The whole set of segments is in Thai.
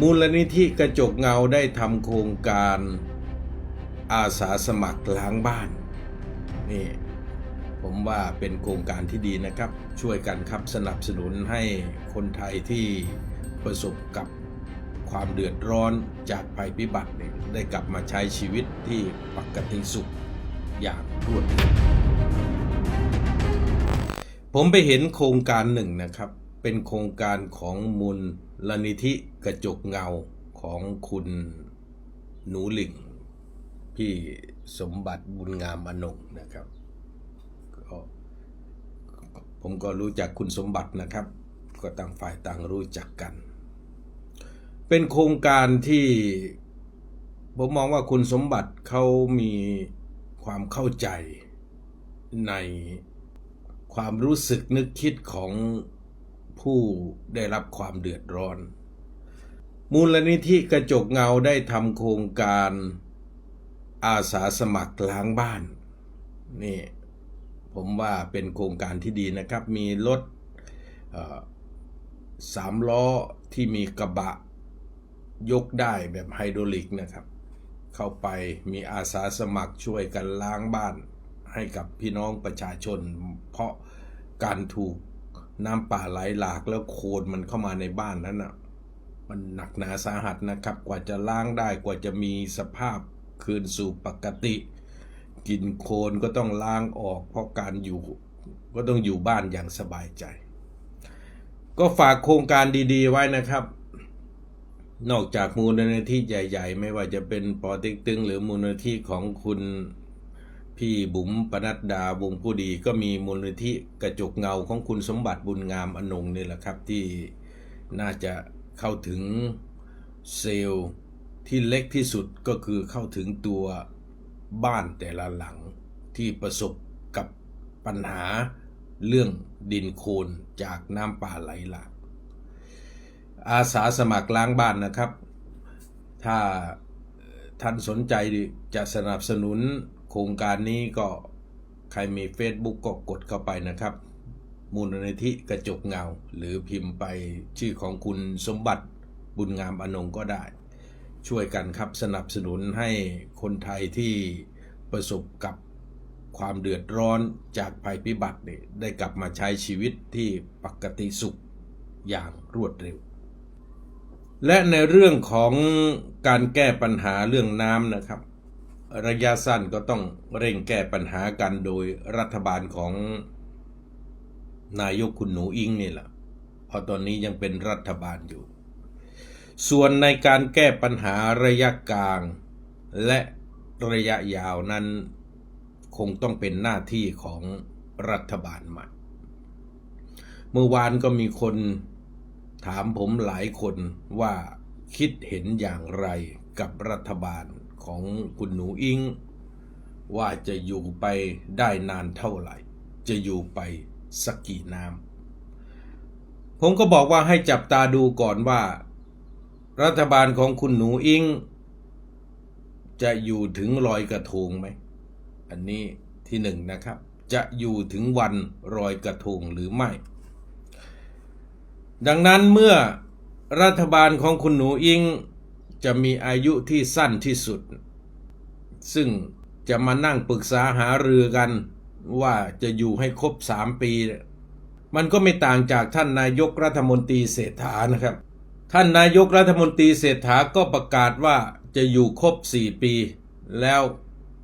มูลนิธิกระจกเงาได้ทำโครงการอาสาสมัครล้างบ้าน นี่ ผมว่าเป็นโครงการที่ดีนะครับ ช่วยกันครับสนับสนุนให้คนไทยที่ประสบกับความเดือดร้อนจากภัยพิบัติได้กลับมาใช้ชีวิตที่ปกติสุขอย่างรวดเร็วผมไปเห็นโครงการหนึ่งนะครับ เป็นโครงการของมูล ลนิธิกระจกเงาของคุณหนูหลิงพี่สมบัติบุญงามอนงนะครับก็ผมก็รู้จักคุณสมบัตินะครับ ก็ต่างฝ่ายต่างรู้จักกัน เป็นโครงการที่ผมมองว่าคุณสมบัติเขามีความเข้าใจในความรู้สึกนึกคิดของ ผู้ได้รับความเดือดร้อน มูลนิธิกระจกเงาได้ทำโครงการอาสาสมัครล้างบ้านนี่ผมว่าเป็นโครงการที่ดีนะครับ มีรถสามล้อที่มีกระบะยกได้แบบไฮดรอลิกนะครับ เข้าไปมีอาสาสมัครช่วยกันล้างบ้านให้กับพี่น้องประชาชน เพราะการถูก น้ำป่าไหลหลากแล้วโคลนมันเข้ามาในบ้านนั้นอะ มันหนักหนาสาหัสนะครับ กว่าจะล้างได้กว่าจะมีสภาพคืนสู่ปกติกลิ่นโคลนก็ต้องล้างออกเพราะการอยู่ก็ต้องอยู่บ้านอย่างสบายใจ ก็ฝากโครงการดีๆไว้นะครับ นอกจากมูลนิธิใหญ่ ๆ ไม่ว่าจะเป็นปอติ๊กตึงหรือมูลนิธิของคุณ พี่บุ๋มปนัดดาวงผู้ดีก็มีมูลนิธิกระจกเงาของคุณสมบัติบุญงามอนงนี่แหละครับที่น่าจะเข้าถึงเซลล์ที่เล็กที่สุดก็คือเข้าถึงตัวบ้านแต่ละหลังที่ประสบกับปัญหาเรื่องดินโคลนจากน้ำป่าไหลหลากอาสาสมัครล้างบ้านนะครับ ถ้าท่านสนใจจะสนับสนุน ครงการนี้ก็ใครมี Facebook ก็กดเข้าไปนะครับ มูลนิธิกระจกเงา หรือพิมพ์ไปชื่อของคุณสมบัติบุญงามอนงก็ได้ ช่วยกันครับสนับสนุนให้คนไทยที่ประสบกับความเดือดร้อนจากภัยพิบัตินี่ได้กลับมาใช้ชีวิตที่ปกติสุขอย่างรวดเร็ว และในเรื่องของการแก้ปัญหาเรื่องน้ำนะครับ ระยะสั้นก็ต้องเร่งแก้ปัญหากันโดยรัฐบาลของนายกคุณหนูอิงนี่แหละเพราะตอนนี้ยังเป็นรัฐบาลอยู่ ส่วนในการแก้ปัญหาระยะกลางและระยะยาวนั้นคงต้องเป็นหน้าที่ของรัฐบาลใหม่เมื่อวานก็มีคนถามผมหลายคนว่าคิดเห็นอย่างไรกับรัฐบาล ของคุณหนูอิง ว่าจะอยู่ไปได้นานเท่าไหร่ จะอยู่ไปสักกี่น้ำผมก็บอกว่าให้จับตาดูก่อนว่า รัฐบาลของคุณหนูอิง จะอยู่ถึงลอยกระทงไหม อันนี้ที่หนึ่งนะครับ จะอยู่ถึงวันรอยกระทงหรือไม่ ดังนั้นเมื่อรัฐบาลของคุณหนูอิง จะมีอายุที่สั้นที่สุด ซึ่งจะมานั่งปรึกษาหารือกันว่าจะอยู่ให้ครบสามปี มันก็ไม่ต่างจากท่านนายกรัฐมนตรีเศรษฐานะครับ ท่านนายกรัฐมนตรีเศรษฐาก็ประกาศว่าจะอยู่ครบสี่ปี แล้ว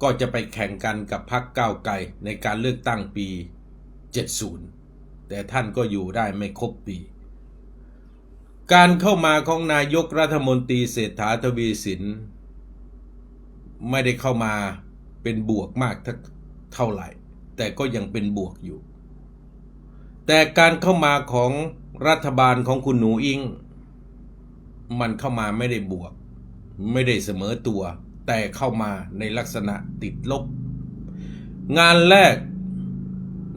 ก็จะไปแข่งกันกับพรรคก้าวไกลในการเลือกตั้งปี 70 แต่ท่านก็อยู่ได้ไม่ครบปี การเข้ามาของนายกรัฐมนตรีเศรษฐาทวีสิน ไม่ได้เข้ามาเป็นบวกมากเท่าไหร่ แต่ก็ยังเป็นบวกอยู่ แต่การเข้ามาของรัฐบาลของคุณหนูอิง มันเข้ามาไม่ได้บวก ไม่ได้เสมอตัว แต่เข้ามาในลักษณะติดลบ งานแรก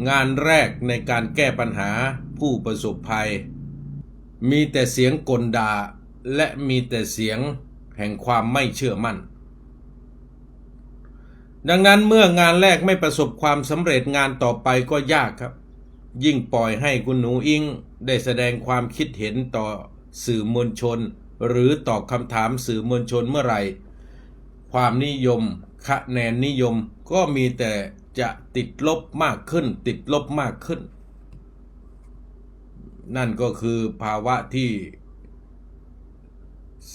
งานแรกในการแก้ปัญหาผู้ประสบภัย มีแต่เสียงกลดาและมีแต่เสียงแห่งความไม่เชื่อมั่น ดังนั้นเมื่องานแรกไม่ประสบความสำเร็จงานต่อไปก็ยากครับ ยิ่งปล่อยให้คุณหนูอิงได้แสดงความคิดเห็นต่อสื่อมวลชน หรือตอบคำถามสื่อมวลชนเมื่อไหร่ ความนิยมคะแนนนิยมก็มีแต่จะติดลบมากขึ้น ติดลบมากขึ้น นั่นก็คือภาวะที่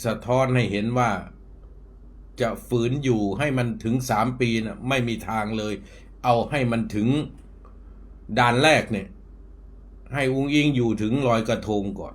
สะท้อนให้เห็นว่าจะฝืนอยู่ให้มันถึงสามปีนะไม่มีทางเลย เอาให้มันถึงด่านแรกเนี่ย ให้อุ้งอิงอยู่ถึงลอยกระทงก่อน